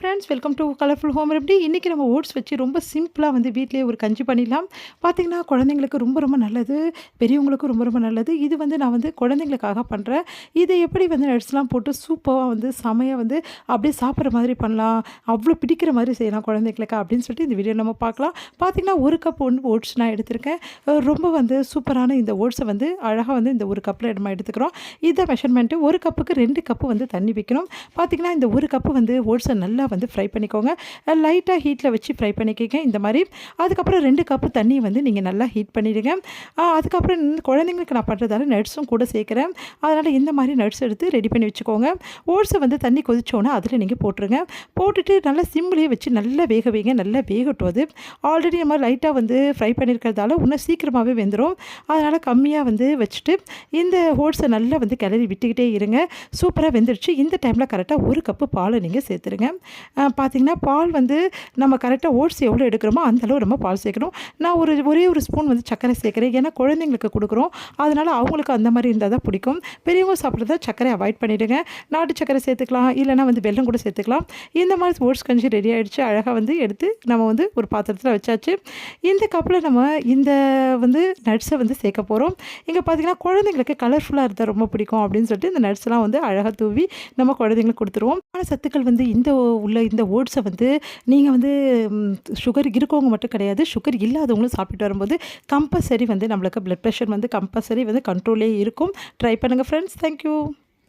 Friends welcome to colourful home ரெப்டி இன்றைக்கி நம்ம oats வச்சு ரொம்ப சிம்பிளாக வந்து வீட்டிலேயே ஒரு கஞ்சி பண்ணிடலாம். பார்த்திங்கன்னா குழந்தைங்களுக்கு ரொம்ப ரொம்ப நல்லது பெரியவங்களுக்கும் ரொம்ப ரொம்ப நல்லது. இது வந்து நான் வந்து குழந்தைங்களுக்காக பண்ணுறேன் இதை எப்படி வந்து நட்ஸ்லாம் போட்டு சூப்பராக வந்து செமையாக வந்து அப்படியே சாப்பிட்ற மாதிரி பண்ணலாம் அவ்வளோ பிடிக்கிற மாதிரி செய்யலாம் குழந்தைங்களுக்கு அப்படின்னு சொல்லிட்டு இந்த வீடியோ நம்ம பார்க்கலாம். பார்த்திங்கன்னா ஒரு கப் ஒன்று ஓட்ஸ் நான் எடுத்திருக்கேன். ரொம்ப வந்து சூப்பரான இந்த ஓட்ஸை வந்து அழகாக வந்து இந்த ஒரு கப்பில் நம்ம எடுத்துக்கிறோம். இதை மெஷர்மெண்ட்டு ஒரு கப்புக்கு ரெண்டு கப்பு வந்து தண்ணி வைக்கணும். பார்த்திங்கன்னா இந்த ஒரு கப்பு வந்து ஓட்ஸை நல்லா வந்து ஃப்ரை பண்ணிக்கோங்க. லைட்டாக ஹீட்டில் வச்சு ஃப்ரை பண்ணிக்கோங்க. இந்த மாதிரி. அதுக்கப்புறம் ரெண்டு கப்பு தண்ணியை வந்து நீங்கள் நல்லா ஹீட் பண்ணிவிடுங்க அதுக்கப்புறம் குழந்தைங்களுக்கு நான் பண்ணுறதால நட்ஸும் கூட சேர்க்குறேன். அதனால் இந்த மாதிரி நட்ஸ் எடுத்து ரெடி பண்ணி வச்சுக்கோங்க. ஓட்ஸை வந்து தண்ணி கொதிச்சோன்னா அதில் நீங்கள் போட்டுருங்க. போட்டுட்டு நல்லா சிம்லேயே வச்சு நல்லா வேக வைங்க. நல்லா வேகட்டும் அது. ஆல்ரெடி நம்ம லைட்டாக வந்து ஃப்ரை பண்ணியிருக்கிறதால இன்னும் சீக்கிரமாகவே வெந்துடும் அதனால் கம்மியாக வந்து வச்சுட்டு இந்த ஓட்ஸை நல்லா வந்து கிளறி விட்டுக்கிட்டே இருங்க. சூப்பராக வெந்துடுச்சு இந்த டைமில் கரெக்டாக ஒரு கப்பு பாலை நீங்கள் சேர்த்துருங்க. பார்த்தீங்கன்னா பால் வந்து நம்ம கரெக்டாக ஓட்ஸ் எவ்வளோ எடுக்கிறோமோ அந்த அளவு நம்ம பால் சேர்க்கணும். நான் ஒரு ஒரே ஒரு ஸ்பூன் வந்து சர்க்கரை சேர்க்குறேன். ஏன்னா குழந்தைங்களுக்கு கொடுக்குறோம். அதனால் அவங்களுக்கு அந்த மாதிரி இருந்தால் தான் பிடிக்கும். பெரியவங்க சாப்பிட்றத சர்க்கரை அவாய்ட் பண்ணிவிடுங்க நாட்டு சர்க்கரை சேர்த்துக்கலாம். இல்லைனா வந்து வெல்லம் கூட சேர்த்துக்கலாம். இந்த மாதிரி ஓட்ஸ் கஞ்சி ரெடி ஆகிடுச்சு அழகாக வந்து எடுத்து நம்ம வந்து ஒரு பாத்திரத்தில் வச்சாச்சு. இந்த கப்பில் நம்ம இந்த வந்து நட்ஸை வந்து சேர்க்க போகிறோம் இங்கே பார்த்தீங்கன்னா குழந்தைங்களுக்கு கலர்ஃபுல்லாக இருந்தால் ரொம்ப பிடிக்கும் அப்படின்னு சொல்லிட்டு இந்த நட்ஸ்லாம் வந்து அழகாக தூவி நம்ம குழந்தைங்களுக்கு கொடுத்துருவோம். ஆனால் சத்துக்கள் வந்து இந்த உள்ள இந்த ஓட்ஸை வந்து நீங்கள் வந்து சுகர் இருக்கவங்க மட்டும் கிடையாது சுகர் இல்லாதவங்களும் சாப்பிட்டு வரும்போது கம்பல்சரி வந்து நம்மளுக்கு ப்ளட் ப்ரெஷர் வந்து கம்பல்சரி வந்து கண்ட்ரோலே இருக்கும். ட்ரை பண்ணுங்கள் ஃப்ரெண்ட்ஸ் தேங்க்யூ